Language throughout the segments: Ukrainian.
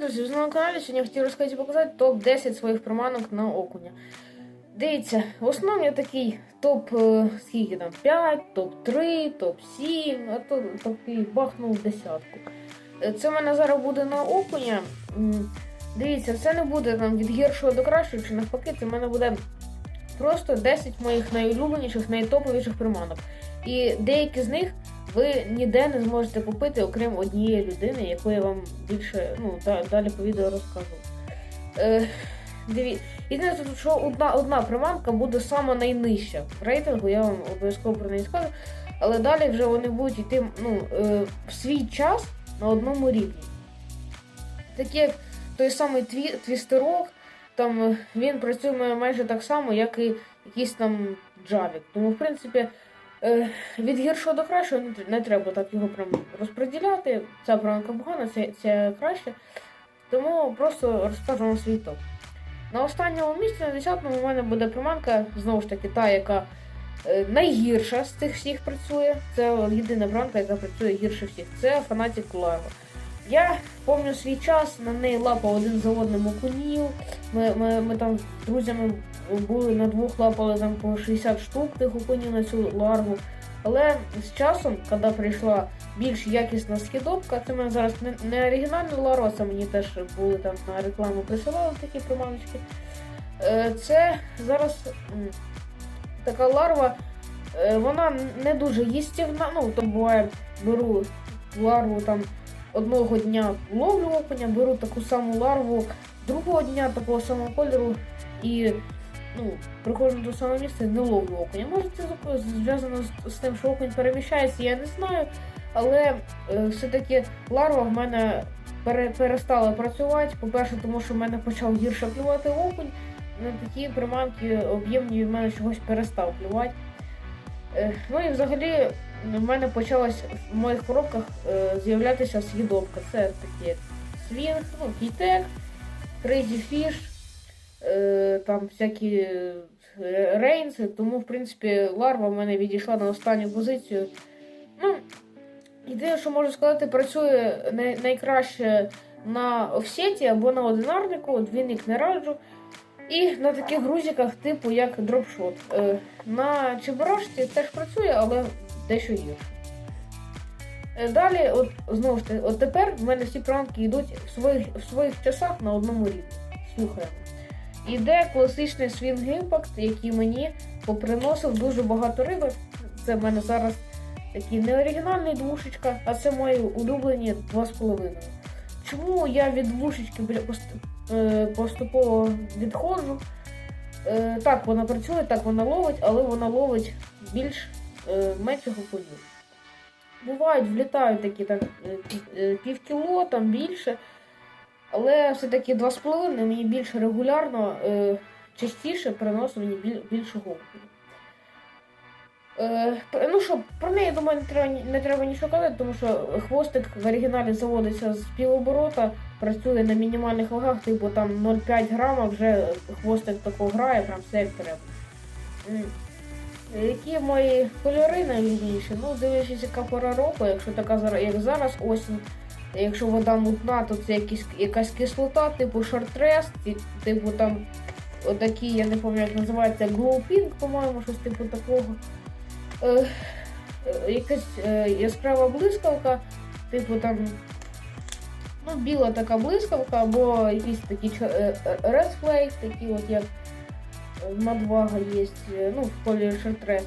Друзі! Ви на каналі. Сьогодні я хотів розказати показати топ-10 своїх приманок на окуня. Дивіться, в основному такий топ е, скільки там 5, топ-3, топ-7, а то такий бахнув десятку. Е, Це в мене зараз буде на окуня. Дивіться, це не буде там від гіршого до кращого чи навпаки, це в мене буде просто 10 моїх найулюбленіших, найтоповіших приманок. І деякі з них ви ніде не зможете купити, окрім однієї людини, яку я вам більше ну, да- далі по відео розкажу. Е, диві... Єдине, тут, що одна, одна приманка буде сама найнижча в рейтингу, я вам обов'язково про неї скажу. Але далі вже вони будуть йти ну, е, в свій час на одному рівні. Такі як той самий тві... твістерок, там е, він працює майже так само, як і якийсь там джавік. Тому, в принципі, від гіршого до кращого не, треба так його прям розподіляти. Ця бранка погана, це, це краще. Тому просто розкажемо свій топ. На останньому місці, на 10-му, у мене буде приманка, знову ж таки, та, яка е, найгірша з цих всіх працює. Це єдина бранка, яка працює гірше всіх. Це фанатік Larva. Я пам'ятаю свій час, на неї лапав один за одним окунів. Ми, ми, ми там з друзями були на двох лапали там по 60 штук тих окунів на цю ларву. Але з часом, коли прийшла більш якісна скидовка, це мене зараз не, не оригінальна ларва, це мені теж були там на рекламу присилали такі приманочки. Е, Це зараз така ларва, е, вона не дуже їстівна. Ну, то буває, беру ларву там одного дня ловлю окуня, беру таку саму ларву другого дня такого самого кольору і ну, приходжу до самого місця і не ловлю окуня. Може це зв'язано з, тим, що окунь переміщається, я не знаю. Але е, все-таки ларва в мене пере, перестала працювати. По-перше, тому що в мене почав гірше клювати окунь. На такі приманки об'ємні в мене чогось перестав клювати. Е, ну і взагалі в мене почалась в моїх коробках е, з'являтися съїдобка. Це такі свінг, ну, кітек, Crazy Fish, е, там всякі е, рейнси, тому, в принципі, ларва в мене відійшла на останню позицію. Ну, єдине, що можу сказати, працює най- найкраще на офсеті або на одинарнику, двійник не раджу. І на таких грузиках, типу як дропшот. На чебурашці теж працює, але дещо гірше. Е, Далі, от знову ж таки, от тепер в мене всі пранки йдуть в своїх, в своїх часах на одному рівні. Слухаємо. Іде класичний свінг імпакт, який мені поприносив дуже багато риби. Це в мене зараз такий неоригінальний двушечка, а це мої улюблені 2,5. Чому я від двушечки е, поступово відходжу? Е, Так, вона працює, так вона ловить, але вона ловить більш е, менших. Бувають, влітають такі так, е, е, півкіло, там більше. Але все-таки 2,5 мені більш регулярно, частіше приносить мені біль, більшого окуня. Ну що, про неї, думаю, не треба, не треба нічого казати, тому що хвостик в оригіналі заводиться з півоборота, працює на мінімальних вагах, типу там 0,5 грама, вже хвостик такого грає, прям все як треба. Які мої кольори найвільніші? Ну, дивлячись, яка пора року, якщо така зараз, як зараз осінь, якщо вода мутна, то це якісь, якась кислота, типу шортрес, типу там отакі, я не пам'ятаю, як називається, pink, по-моєму, щось типу такого. Е, е, якась е, яскрава блискавка, типу там. Ну, біла така блискавка, або якісь такі е, е, red flake, такі от як в Мадвага є, е, ну, в полі шартрес.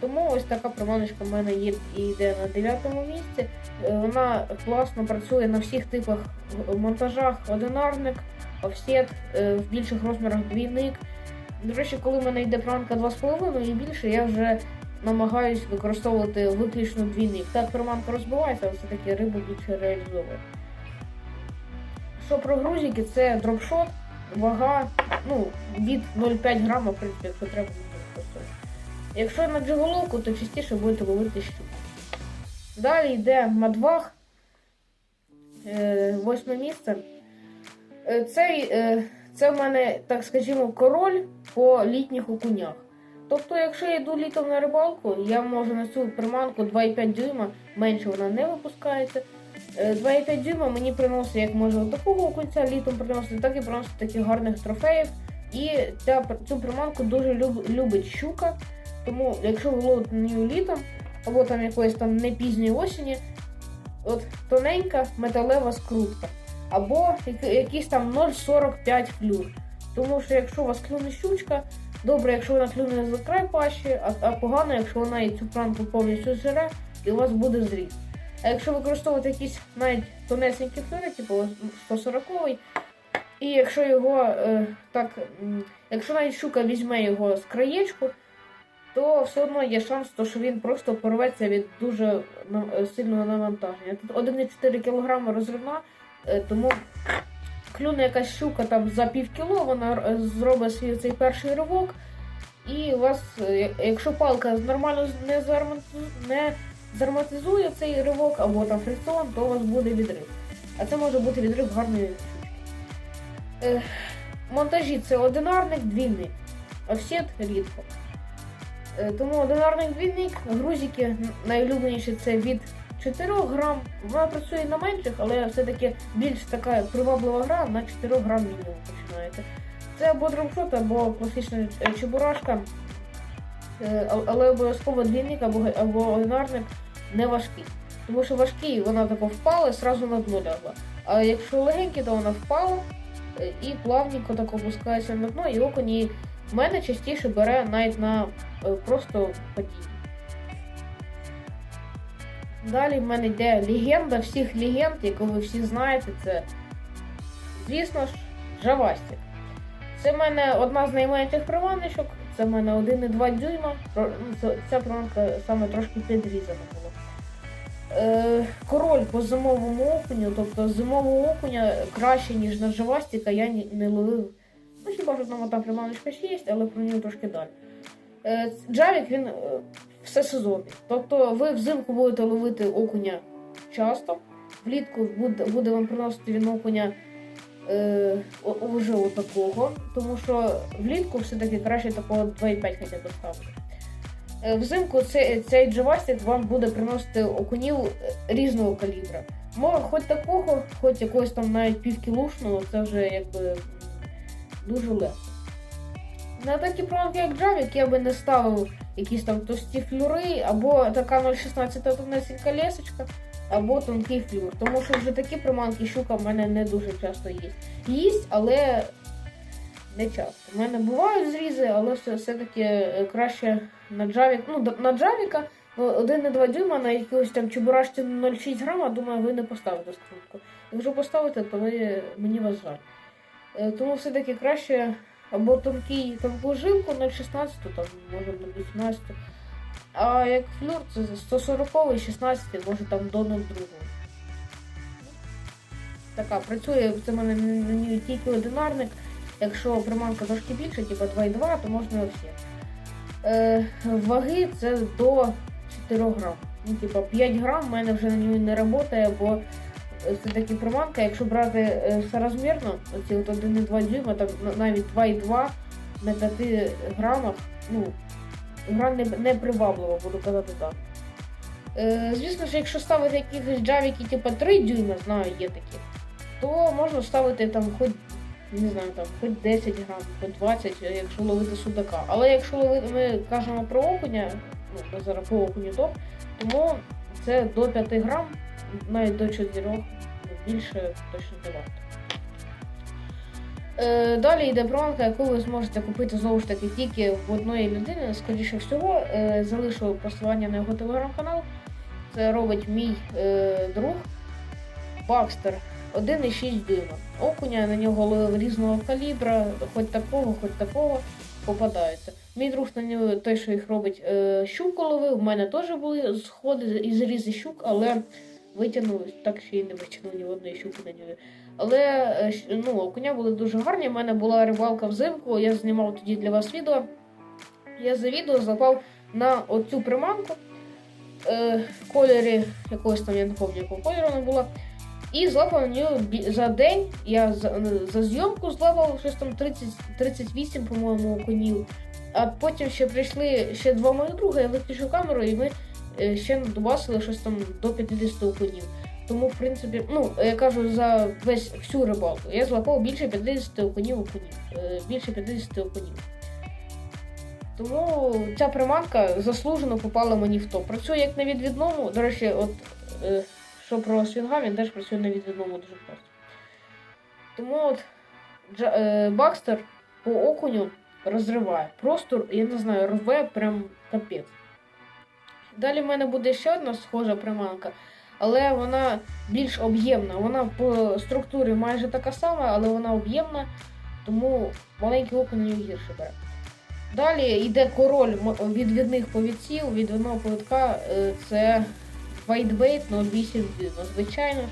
Тому ось така приманочка в мене є і йде на 9 місці. Е, Вона класно працює на всіх типах монтажах одинарник, офсет, е, в більших розмірах двійник. До речі, коли в мене йде приманка 2,5 і більше, я вже намагаюсь використовувати виключно двійник. Так приманка розбивається, але все-таки рибу більше реалізовує. Що про грузики, це дропшот, вага, ну, від 0,5 грама, в принципі, якщо треба, використовувати. Якщо на джиголовку, то частіше будете ловити щуку. Далі йде мадваг, е, восьме місце. Е, Цей, е, це в мене, так скажімо, король по літніх окунях. Тобто, якщо я йду літом на рибалку, я можу на цю приманку 2,5 дюйма, менше вона не випускається. Е, 2,5 дюйма мені приносить як може такого окунця літом приносить, так і приносить таких гарних трофеїв. І ця, цю приманку дуже люб, любить щука. Тому якщо ви ловите неї літом, або там якоїсь там не пізньої осені, от тоненька металева скрутка, або як- якийсь там 0,45 флюр. Тому що якщо у вас клюне щучка, добре, якщо вона клюне за край пащі, а, а погано, якщо вона і цю пранку повністю зжере, і у вас буде зріз. А якщо використовувати якісь навіть тонесенькі флюри, типу 140 і якщо його е, так, якщо навіть щука візьме його з краєчку, то все одно є шанс, то, що він просто порветься від дуже е, сильного навантаження. Тут 1,4 кг розривна, е, тому клюне якась щука там за пів кіло, вона е, зробить свій цей перший ривок. І у вас, е, якщо палка нормально не, зарматизу- не зарматизує цей ривок або там фрикціон, то у вас буде відрив. А це може бути відрив гарної. Е, монтажі це одинарник, двійник. Офсет рідко. Е, Тому одинарник двійник, грузики н- найулюбленіші це від 4 грам. Вона працює на менших, але все-таки більш така приваблива гра на 4 грам мінімум починаєте. Це або дропшот, або класична е, чебурашка. Е, Але обов'язково двійник або, або одинарник не важкий. Тому що важкий, вона тако впала і одразу на дно лягла. А якщо легенький, то вона впала е, і плавненько так опускається на дно, і окунь мене частіше бере навіть на е, просто падіння. Далі в мене йде легенда всіх легенд, яку ви всі знаєте, це, звісно ж, Джавастик. Це в мене одна з найменших приманочок, це в мене 1,2 дюйма. Ну, Ця приманка саме трошки підрізана була. Е, король по зимовому окуню, тобто зимового окуня краще, ніж на Джавастика, я не ловив. Ну, хіба одна там приманочка ще є, але про нього трошки далі. Е, Джавік він е, всесезонний. Тобто ви взимку будете ловити окуня часто, влітку буде, буде вам приносити він окуня е, отакого, тому що влітку все-таки краще такого 2,5 хоча б. Е, Взимку цей, цей джавастик вам буде приносити окунів різного калібра. Може, хоч такого, хоч якогось там навіть півкілушного, це вже якби дуже легко. На такі приманки, як Джавік, я би не ставив якісь там товсті флюри, або така 0,16 тонесенька лесочка, або тонкий флюр. Тому що вже такі приманки щука в мене не дуже часто їсть. Їсть, але не часто. У мене бувають зрізи, але все, все-таки е, краще на Джавік. Ну, на Джавіка ну, 1,2 дюйма на якогось там чебурашці 0,6 грама, думаю, ви не поставите скрутку. Якщо поставите, то ви, мені вас жаль. Е, Тому все-таки краще або тонкий тонку жилку 0,16, там може до 18. А як флюр, це 140 16, може там до 0,2. Така працює це в мене на тільки одинарник. Якщо приманка трошки більше, типу 2,2, то можна і всі. Е, ваги це до 4 грам. Ну, типу 5 грам в мене вже на ній не працює, бо це такі приманка, якщо брати е, соразмірно, оці от 1,2 дюйма, там навіть 2,2 на 5 грамах, ну, гра не, не приваблива, буду казати так. Е, звісно ж, якщо ставити якихось джавіки, типу 3 дюйма, знаю, є такі, то можна ставити там хоч, не знаю, там, хоч 10 грам, хоч 20, е, якщо ловити судака. Але якщо ловити, ми кажемо про окуня, ну, ми зараз по окуню топ, тому це до 5 грам, навіть до 4, ну, більше точно не варто. Е, далі йде проманка, яку ви зможете купити знову ж таки тільки в одної людини. Скоріше всього, е, залишу посилання на його телеграм-канал. Це робить мій е, друг Бакстер 1,6 дюйма. Окуня на нього ловив різного калібра, хоч такого, хоч такого попадаються. Мій друг на нього той, що їх робить, е, щуку ловив. У мене теж були сходи і зрізи щук, але витягнув так, що і не витягнув ні одної щуки на нього. Але е, ну, окуня були дуже гарні. У мене була рибалка взимку, я знімав тоді для вас відео. Я за відео запав на оцю приманку е, в кольорі якогось там, я не пам'ятаю, якого кольору вона була. І злапав на нього за день. Я за, за зйомку злапав щось там 30, 38, по-моєму, окунів. А потім ще прийшли ще два мої друга, я виключив камеру, і ми е, ще надубасили щось там до 50 окунів. Тому, в принципі, ну, я кажу за весь всю рибалку. Я злапав більше 50 окунів окунів. Е, Більше 50 окунів. Тому ця приманка заслужено попала мені в топ. Працює як на відвідному. До речі, от е, що про свінга, він теж працює на відвідному дуже просто. Тому от Джа, е, Бакстер по окуню розриває. Просто, я не знаю, рве прям капець. Далі в мене буде ще одна схожа приманка, але вона більш об'ємна. Вона по структурі майже така сама, але вона об'ємна, тому маленький окунь нього гірше бере. Далі йде король відвідних повідців, відвідного повідка е, це Whitebait 08 Ну, звичайно ж,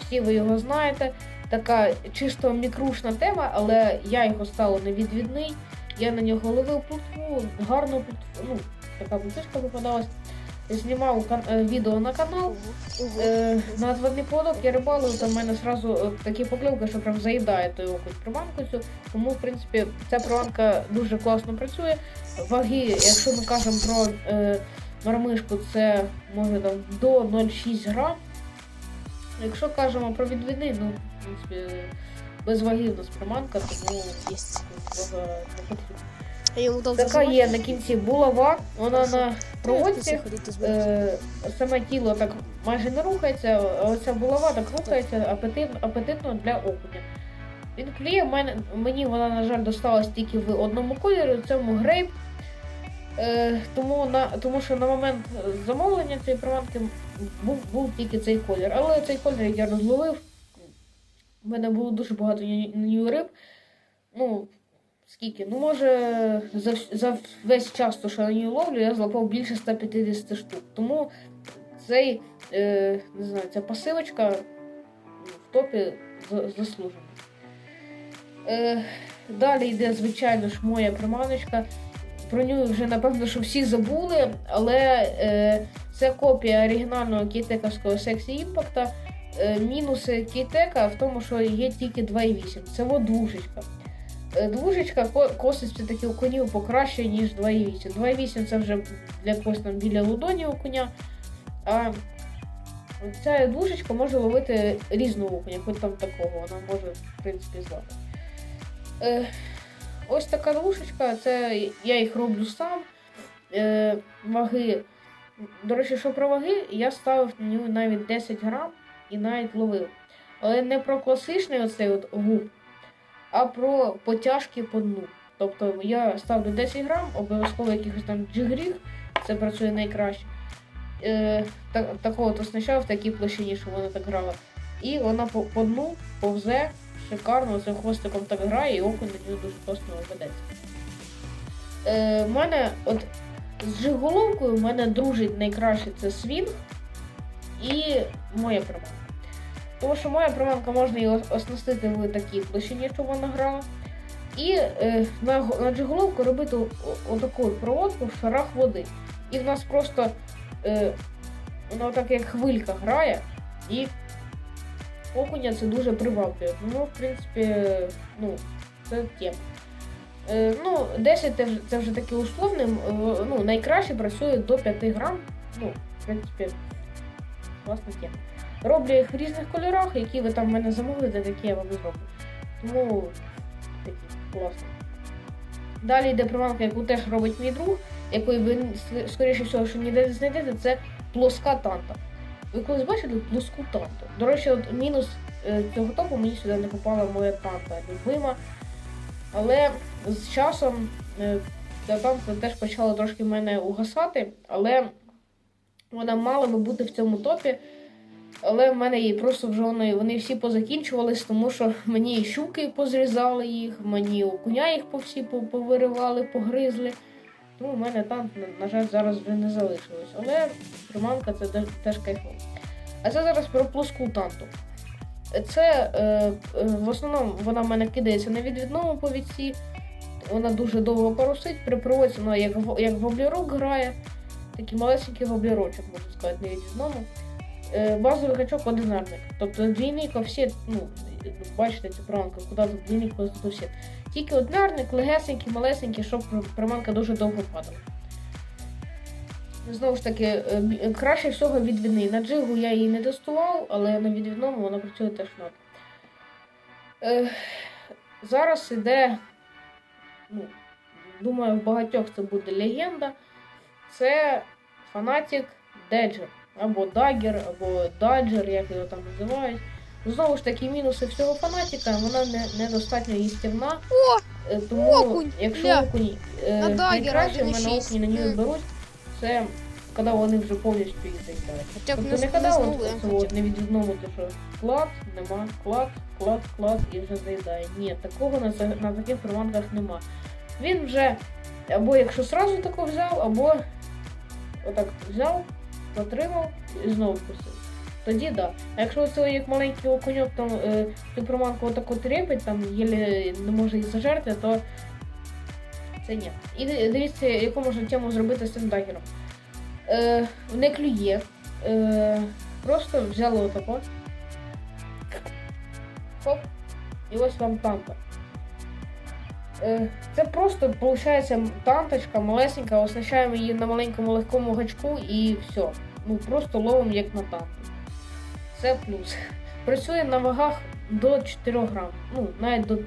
всі ви його знаєте. Така чисто мікрушна тема, але я його ставив на відвідний. Я на нього ловив плутву, гарну плутву, ну, така плутишка попадалась. Знімав е, відео на канал. Е, на отводний поводок я рибалив, то в мене одразу е, такі покльовки, що прям заїдає той окунь приманку цю. Тому, в принципі, ця приманка дуже класно працює. Ваги, якщо ми кажемо про е, мармишку, це може там до 0,6 грам. Якщо кажемо про відвідний, ну, в принципі, без ваги у нас приманка, тому не дал Така є на кінці булава, вона на проводці. Е... Саме тіло так майже не рухається, а оця булава так рухається апетитно, апетитно для окуня. Він мене, мені вона, на жаль, досталась тільки в одному кольорі, цьому грейп. Е, тому, на, тому що на момент замовлення цієї приманки був, був тільки цей колір. Але цей колір я розловив. У мене було дуже багато нього риб. Ну, скільки? Ну, може, за, за весь час, то, що я на ловлю, я злапав більше 150 штук. Тому цей, е, не знаю, ця пасивочка в топі заслужена. Е, далі йде, звичайно ж, моя приманочка. Про нього вже напевно, що всі забули, але е, це копія оригінального кейтековського сексі імпакта. Е, мінуси кейтека в тому, що є тільки 2,8. Це от двушечка. Е, Двушечка косить все-таки у конів покраще, ніж 2,8. 2,8 це вже для когось там біля лудоні у коня. А ця двушечка може ловити різну окуня, хоч там такого, вона може, в принципі, злапати. Е, ось така двушечка, це я їх роблю сам. Е, ваги. До речі, що про ваги, я ставив на нього навіть 10 грам і навіть ловив. Але не про класичний оцей от губ, а про потяжки по дну. Тобто я ставлю 10 грам, обов'язково якихось там джигрів, це працює найкраще. Е, та, такого то оснащав в такій площині, що вона так грала. І вона по, по дну повзе шикарно, цим хвостиком так грає, і окунь на нього дуже класно ведеться. Е, мене от з джиголовкою в мене дружить найкраще це свінг і моя приманка. Тому що моя приманка можна її оснастити в такій площині, щоб вона грала. І е, на, на джиголовку робити отаку проводку в шарах води. І в нас просто е, воно так як хвилька грає, і окуня це дуже приваблює. Ну, в принципі, ну, це тема. Е, ну, 10 це вже, таке условне. Ну, найкраще працює до 5 грам. Ну, в принципі, класна тема. Роблю їх в різних кольорах, які ви там в мене замовите, такі я вам зроблю. Тому такі класно. Далі йде приманка, яку теж робить мій друг, якої ви скоріше всього, що ніде не знайдете, це плоска танта. Ви колись бачили плоску танту? До речі, от мінус е, цього топу мені сюди не попала моя танта любима. Але з часом е, ця танта теж почала трошки мене угасати, але вона мала би бути в цьому топі. Але в мене її просто вже вони, вони всі позакінчувались, тому що мені і щуки позрізали їх, мені окуня їх по всі повиривали, погризли. Тому в мене там, на, жаль, зараз вже не залишилось. Але приманка це теж, кайфово. А це зараз про плоску танту. Це е, е, в основному вона в мене кидається на відвідному повідці. Вона дуже довго парусить, при проводці вона як, в- як воблерок грає. Такий малесенький воблерочок, можна сказати, на відвідному. Е, базовий гачок одинарник. Тобто двійник всі, ну, бачите цю приманку, куди куди всі. Тільки одинарник, легесенький, малесенький, щоб приманка дуже довго падала. Знову ж таки, е, е, краще всього відвідний. На джигу я її не тестував, але на відвідному вона працює теж. Е, зараз іде, ну, думаю, в багатьох це буде легенда. Це фанатік Деджер. Або Дагер, або Даджер, як його там називають. Знову ж таки, мінуси всього фанатіка, вона не, недостатньо їстівна. О, Е, Тому, Окунь, якщо ля. окунь е, найкраще в мене 1,6. окуні на Мгм. беруть, це коли вони вже повністю. Хоча б Тобто не, не не коли знову. от, це от не від то що клад, нема, клад, клад, клад і вже заїдає. Ні, такого на, за- на таких приманках нема. Він вже або якщо сразу тако взяв, або отак взяв, затримав і знову впустив. Тоді да. А якщо це як маленький окуньок там е, приманку отако трепить, там єлі не може її зажерти, то це ні. І дивіться, яку можна тему зробити з цим дагером. Е, не клює. Е, просто взяли отако. Хоп. І ось вам танка. Е, це просто, виходить, танточка малесенька, оснащаємо її на маленькому легкому гачку і все. Ну просто ловимо як на танку. Це плюс. Працює на вагах до 4 грам, ну навіть до 3.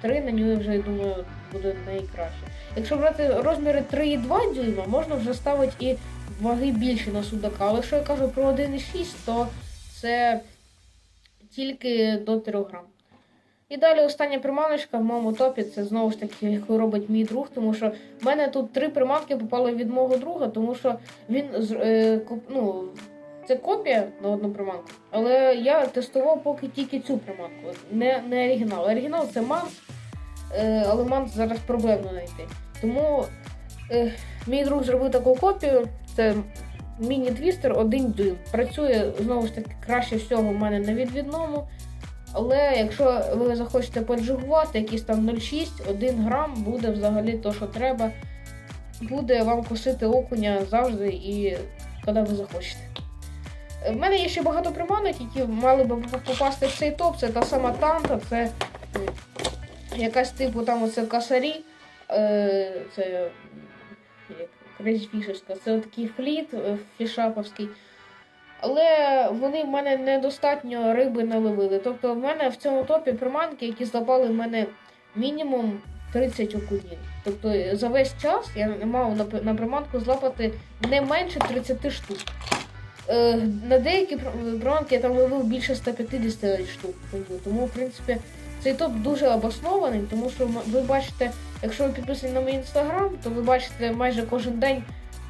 3 на нього вже, я думаю, буде найкраще. Якщо брати розміри 3,2 дюйма, можна вже ставити і ваги більше на судака. Але якщо я кажу про 1,6, то це тільки до 3 грам. І далі остання приманочка в моєму топі це знову ж таки, яку робить мій друг, тому що в мене тут три приманки попали від мого друга, тому що він е, ну, це копія на одну приманку, але я тестував поки тільки цю приманку, не, не оригінал. Оригінал це мант, е, але мант зараз проблемно знайти. Тому е, мій друг зробив таку копію. Це міні-твістер 1 дюйм. Працює знову ж таки краще всього в мене на відвідному. Але якщо ви захочете поджигувати, якийсь там 0,6, 1 грам буде взагалі то, що треба. Буде вам косити окуня завжди і коли ви захочете. В мене є ще багато приманок, які мали би попасти в цей топ. Це та сама танта, це якась типу там оце касарі. Е, це як це такий фліт е, фішаповський. Але вони в мене недостатньо риби наловили. Тобто в мене в цьому топі приманки, які злапали в мене мінімум 30 окунів. Тобто за весь час я мав на приманку злапати не менше 30 штук. Е, на деякі приманки я там ловив більше 150 штук. Тому, в принципі, цей топ дуже обоснований, тому що ви бачите, якщо ви підписані на мій інстаграм, то ви бачите майже кожен день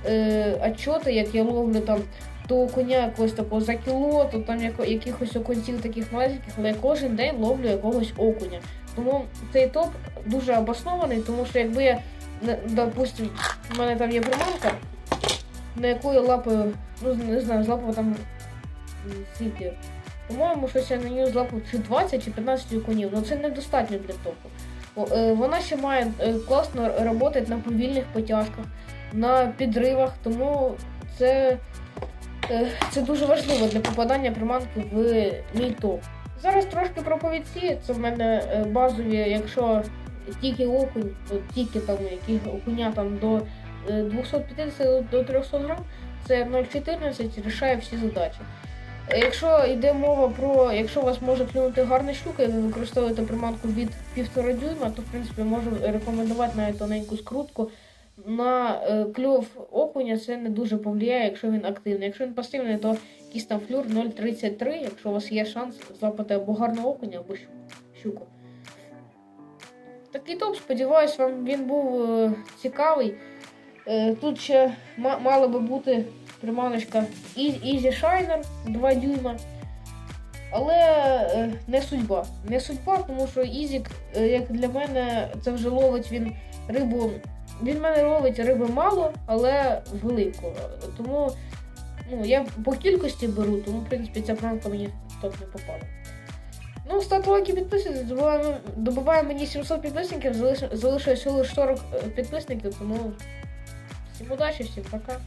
е, отчоти, як я ловлю там то коня якогось такого за кіло, то там якихось окунців таких маленьких, але я кожен день ловлю якогось окуня. Тому цей топ дуже обоснований, тому що якби я, допустим, в мене там є приманка, на яку я лапаю, ну не знаю, злапав там скільки. По-моєму, щось я на нього злапав чи 20 чи 15 окунів, ну це недостатньо для топу. Е, Вона ще має е, класно працювати на повільних потяжках, на підривах, тому це Е, Це дуже важливо для попадання приманки в мій топ. Зараз трошки про повідці. Це в мене базові, якщо тільки окунь, то тільки там які окуня там до 250 до 300 грам, це 0,14 рішає всі задачі. Е, Якщо йде мова про, якщо вас може клюнути гарна щука, і ви використовуєте приманку від 1,5 дюйма, то в принципі можу рекомендувати навіть тоненьку скрутку на е, кльов окуня це не дуже повлияє, якщо він активний. Якщо він пасивний, то якийсь там флюр 0,33, якщо у вас є шанс злапати або гарного окуня, або щуку. Такий топ, сподіваюсь, вам він був е, цікавий. Е, тут ще ма- мала би бути приманочка Easy Shiner 2 дюйма. Але е, не судьба. Не судьба, тому що Ізік, е, як для мене, це вже ловить він рибу він мене ловить риби мало, але велику. Тому ну, я по кількості беру, тому в принципі ця пранка мені топ не попала. Ну, ставте лайки, підписуйтесь, добиваємо мені 700 підписників, залиш- залишилось всього лише 40 е, підписників, тому всім удачі, всім пока.